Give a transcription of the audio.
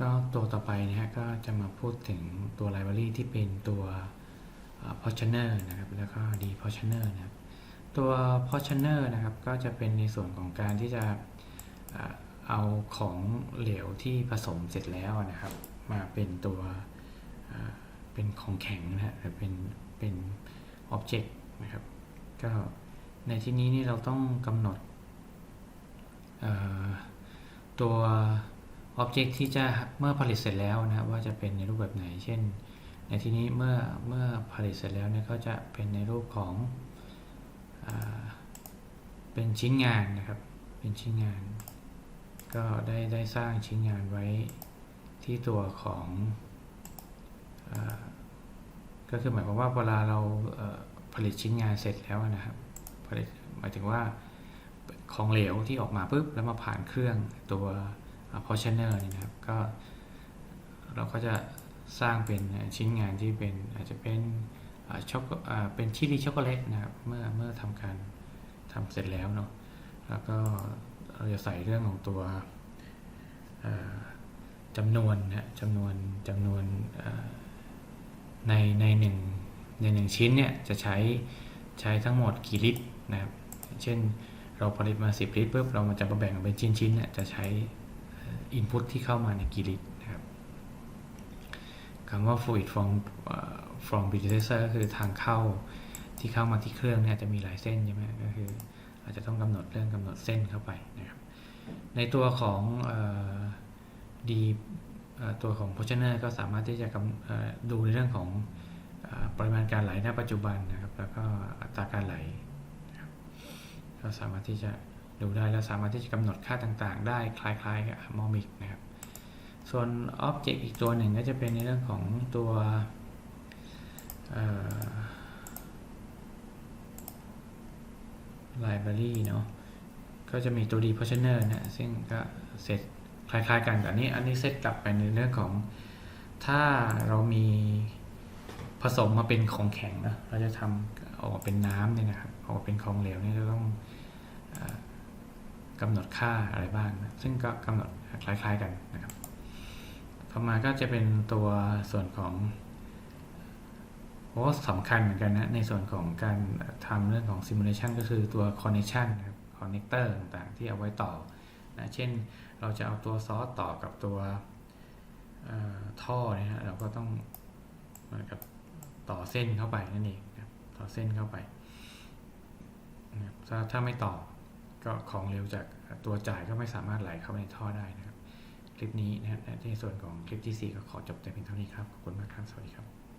ก็ตัวต่อไปนะฮะก็จะมาพูดถึงตัวไลบรารีที่เป็นตัวอ่า Portioner นะครับแล้วก็ d Portioner นะครับตัว Portioner นะครับก็จะเป็นในส่วนของการที่จะเอาของเหลวที่ผสมเสร็จแล้วนะครับ มาเป็นตัวเป็นของแข็งนะฮะหรือเป็นเป็นอ็อบเจกต์นะครับก็ในที่นี้นี่เราต้องกำหนดตัว อ็อบเจกต์ที่จะเมื่อผลิตเสร็จแล้วนะครับว่าจะเป็นในรูปแบบไหน เช่น ในที่นี้เมื่อเมื่อผลิตเสร็จแล้วเนี่ยก็จะเป็นในรูปของอเป็นชิ้นงานนะครับ เป็นชิ้นงาน ก็ได้ได้สร้างชิ้นงานไว้ที่ตัวของอก็คือหมายความว่าเวลาเราผลิตชิ้นงานเสร็จแล้วนะครับผลิตหมายถึงว่าของเหลวที่ออกมาปุ๊บแล้วมาผ่านเครื่องตัว พอชเนอร์นี่ยนะครับก็เราก็จะสร้างเป็นชิ้นงานที่เป็นอาจจะเป็นช็อกเป็นชิลีช็อกโกแลตนะครับเมื่อเมื่อทำการทำเสร็จแล้วเนาะแล้วก็เราจะใส่เรื่องของตัวอ่าจำนวนนะจำนวนจำนวนในในหนึ่งในหนึ่งชิ้นเนี่ยจะใช้ใช้ทั้งหมดกี่ลิตรนะครับ เช่นเราผลิตมา 10 ลิตรปุ๊บเรามันจะมาแบ่งเป็นชิ้นๆเนี่ยจะใช้ อินพุตที่เข้ามาในกี่ลิตรนะครับคำว่า fluid from from processor ก็คือทางเข้าที่เข้ามาที่เครื่องเนี่ยจะมีหลายเส้นใช่ไหมก็คืออาจจะต้องกำหนดเรื่องกำหนดเส้นเข้าไปนะครับ ในตัวของดีตัวของ Portioner ก็สามารถที่จะดูในเรื่องของปริมาณการไหลณปัจจุบันนะครับ แล้วก็อัตราการไหล ก็สามารถที่จะ ดูได้แล้วสามารถที่จะกำหนดค่าต่างๆ ได้คล้ายๆกับ Harmonic นะครับส่วน Object อีกตัวหนึ่งก็จะเป็นในเรื่องของตัวเอ่อ library เนาะก็จะมีตัว d portioner นะซึ่งก็เซตคล้ายๆกันแต่นี้อันนี้เซตกลับไปในเรื่องของถ้าเรามีผสมมาเป็นของแข็งนะเราจะทำออกมาเป็นน้ำเนี่ยนะครับออกมาเป็นของเหลวเนี่ยจะต้อง กำหนดค่าอะไรบ้างนะซึ่งก็กำหนดคล้าย ๆกันนะครับ ต่อมาก็จะเป็นตัวส่วนของโอ้สำคัญเหมือนกันนะ ในส่วนของการทำเรื่องของ simulation ก็คือตัว connection นะครับ connector ต่างๆ ที่เอาไว้ต่อนะเช่นเราจะเอาตัวซอสต่อกับตัวท่อเนี่ยฮะเราก็ต้องเหมือนกับต่อเส้นเข้าไปนั่นเองนะต่อเส้นเข้าไปนะถ้าถ้าไม่ต่อ ก็ของเร็วจากตัวจ่ายก็ไม่สามารถไหลเข้าไปในท่อได้นะครับ คลิปนี้นะฮะในส่วนของคลิปที่ 4 ก็ขอจบแต่เพียงเท่านี้ครับ ขอบคุณมากครับ สวัสดีครับ